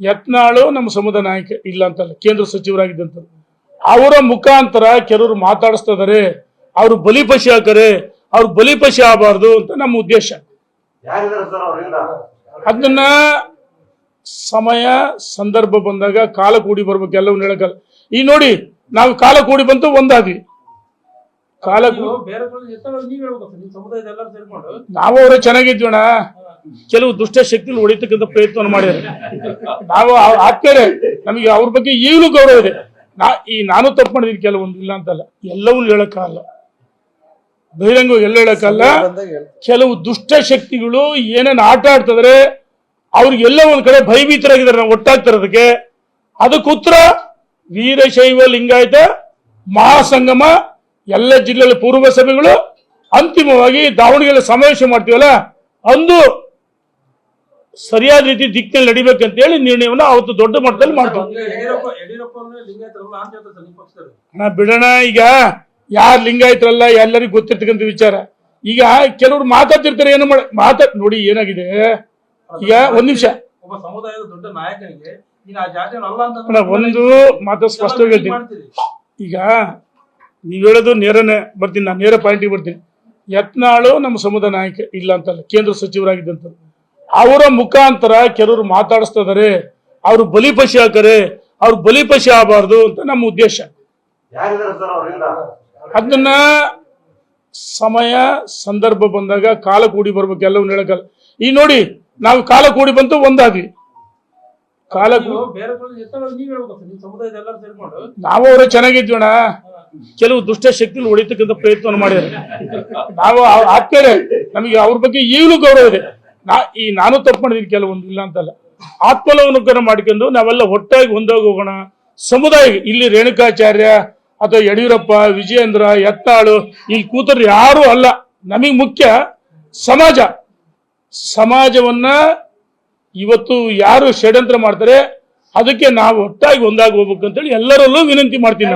ಯತ್ನಾಳು ನಮ್ಮ ಸಮುದಾಯ ನಾಯಕ ಇಲ್ಲ ಅಂತಲ್ಲ ಕೇಂದ್ರ ಸಚಿವರಾಗಿದ್ದಂತ ಅವರ ಮುಖಾಂತರ ಕೆಲವರು ಮಾತಾಡಿಸ್ತಾ ಇದಾರೆ ಅವರು ಬಲಿಪಶಿ ಹಾಕರೆ ಅವ್ರು ಬಲಿಪಶಿ ಆಗಬಾರ್ದು ಅಂತ ನಮ್ಮ ಉದ್ದೇಶ. ಅದನ್ನ ಸಮಯ ಸಂದರ್ಭ ಬಂದಾಗ ಕಾಲ ಕೂಡಿ ಬರ್ಬೇಕು ಎಲ್ಲವನ್ನ ಹೇಳಕ್ಕಲ್ಲ ಈ ನೋಡಿ ನಾವು ಕಾಲ ಕೂಡಿ ಬಂತು ಒಂದಾದ್ವಿ ಕಾಲ ನಾವು ಅವರೇ ಚೆನ್ನಾಗಿದ್ವಣ ಕೆಲವು ದುಷ್ಟ ಶಕ್ತಿಗಳು ಹೊಡಿತಕ್ಕಂಥ ಪ್ರಯತ್ನವನ್ನು ಮಾಡಿದ್ದಾರೆ. ನಾವು ಆಗ್ತೇವೆ ನಮಗೆ ಅವ್ರ ಬಗ್ಗೆ ಈಗಲೂ ಗೌರವ ಇದೆ? ನಾ ಈ ನಾನು ತಪ್ಪು ಮಾಡಿದೀನಿ ಕೆಲವೊಂದು ಇಲ್ಲ ಅಂತಲ್ಲ. ಎಲ್ಲವೂ ಹೇಳಕ್ಕಾಗಲ್ಲ ಬಹಿರಂಗ ಎಲ್ಲ ಹೇಳಕ್ಕಲ್ಲ ಕೆಲವು ದುಷ್ಟ ಶಕ್ತಿಗಳು ಏನೇನು ಆಟ ಆಡ್ತಿದ್ರೆ ಅವ್ರಿಗೆಲ್ಲ ಒಂದ್ ಕಡೆ ಭಯಭೀತರಾಗಿದ್ದಾರೆ, ನಾವು ಒಟ್ಟಾಗ್ತಿರೋದಕ್ಕೆ. ಅದಕ್ಕೆ ಉತ್ತರ, ವೀರಶೈವ ಲಿಂಗಾಯತ, ಮಹಾಸಂಗಮ, ಎಲ್ಲ ಜಿಲ್ಲೆಗಳ ಪೂರ್ವ ಸಭೆಗಳು ಅಂತಿಮವಾಗಿ ದಾವಣಗೆರೆ ಸಮಾವೇಶ ಮಾಡ್ತೀವಲ್ಲ, ಅಂದು ಸರಿಯಾದ ರೀತಿ ದಿಕ್ಕಿನಲ್ಲಿ ನಡಿಬೇಕಂತ ಹೇಳಿ ನಿರ್ಣಯವನ್ನು ಅವತ್ತು ದೊಡ್ಡ ಮಟ್ಟದಲ್ಲಿ ಮಾಡ್ತಾರೆ ಬಿಡೋಣ ಈಗ. ಯಾರು ಲಿಂಗಾಯತರಲ್ಲ ಎಲ್ಲರಿಗೂ ಗೊತ್ತಿರ್ತಕ್ಕಂಥ ವಿಚಾರ. ಈಗ ಕೆಲವರು ಮಾತಾಡ್ತಿರ್ತಾರೆ ಏನು ಮಾಡ ಮಾತಾಡ್ ನೋಡಿ ಏನಾಗಿದೆ? ಈಗ ಒಂದ್ ನಿಮಿಷ. ಒಬ್ಬ ಸಮುದಾಯದ ದೊಡ್ಡ ನಾಯಕನಿಗೆ ಒಂದು ಮಾತು ಸ್ಪಷ್ಟವಾಗಿ ಹೇಳ್ತೀನಿ. ಈಗ ನೀವ್ ಹೇಳೋದು ನೇರನೇ ಬರ್ತೀನಿ ನಾನು ನೇರ ಪಾಯಿಂಟಿಗೆ ಬರ್ತೀನಿ. ಯತ್ನಾಳು ನಮ್ಮ ಸಮುದಾಯ ನಾಯಕ ಇಲ್ಲ ಅಂತಲ್ಲ ಕೇಂದ್ರ ಸಚಿವರಾಗಿದ್ದಂತ ಅವರ ಮುಖಾಂತರ ಕೆಲವರು ಮಾತಾಡಿಸ್ತಾ ಇದಾರೆ. ಅವರು ಬಲಿಪಶು ಹಾಕರೆ ಅವ್ರು ಬಲಿಪಶು ಆಗಬಾರ್ದು ಅಂತ ನಮ್ಮ ಉದ್ದೇಶ. ಯಾರಿದ್ದಾರೆ ಸರ್ ಅವರಿಂದ? ಅದನ್ನ ಸಮಯ ಸಂದರ್ಭ ಬಂದಾಗ ಕಾಲ ಕೂಡಿ ಬರ್ಬೇಕು ಎಲ್ಲವನ್ನ ಹೇಳಕಲ್ಲ ಈ ನೋಡಿ ನಾವು ಕಾಲ ಕೂಡಿ ಬಂತು ಒಂದಾದ್ವಿ ಕಾಲ ನೀವ್ ಹೇಳ್ಬೇಕು ನಿಮ್ ಸಮುದಾಯದ ಎಲ್ಲರೂ ಸೇರ್ಕೊಂಡು. ನಾವು ಅವರೇ ಚೆನ್ನಾಗಿದ್ವಣ ಕೆಲವು ದುಷ್ಟ ಶಕ್ತಿಗಳು ಹೊಡಿತಕ್ಕಂಥ ಪ್ರಯತ್ನ ಮಾಡ್ಯಾರ ನಾವು ಆಗ್ತಾರೆ ಆತ್ಮೀಯರೇ ನಮಗೆ ಅವ್ರ ಬಗ್ಗೆ ಈಗಲೂ ಗೌರವ ಇದೆ. ನಾ ಈ ನಾನು ತಪ್ಪು ಮಾಡಿದೀನಿ ಕೆಲವೊಂದು ಇಲ್ಲ ಅಂತಲ್ಲ. ಆತ್ಮಲವನುಗ್ರಹ ಮಾಡ್ಕೊಂಡು ನಾವೆಲ್ಲ ಒಟ್ಟಾಗಿ ಒಂದಾಗಿ ಹೋಗೋಣ. ಸಮುದಾಯ, ಇಲ್ಲಿ ರೇಣುಕಾಚಾರ್ಯ ಅಥವಾ ಯಡಿಯೂರಪ್ಪ, ವಿಜಯೇಂದ್ರ ಎತ್ತಾಳು ಇಲ್ಲಿ ಕೂತರು ಯಾರು ಅಲ್ಲ. ನಮಗೆ ಮುಖ್ಯ ಸಮಾಜ. ಸಮಾಜವನ್ನ ಇವತ್ತು ಯಾರು ಷಡ್ಯಂತ್ರ ಮಾಡ್ತಾರೆ, ಅದಕ್ಕೆ ನಾವು ಒಟ್ಟಾಗಿ ಒಂದಾಗಿ ಹೋಗ್ಬೇಕು ಅಂತೇಳಿ ಎಲ್ಲರಲ್ಲೂ ವಿನಂತಿ ಮಾಡ್ತೀನಿ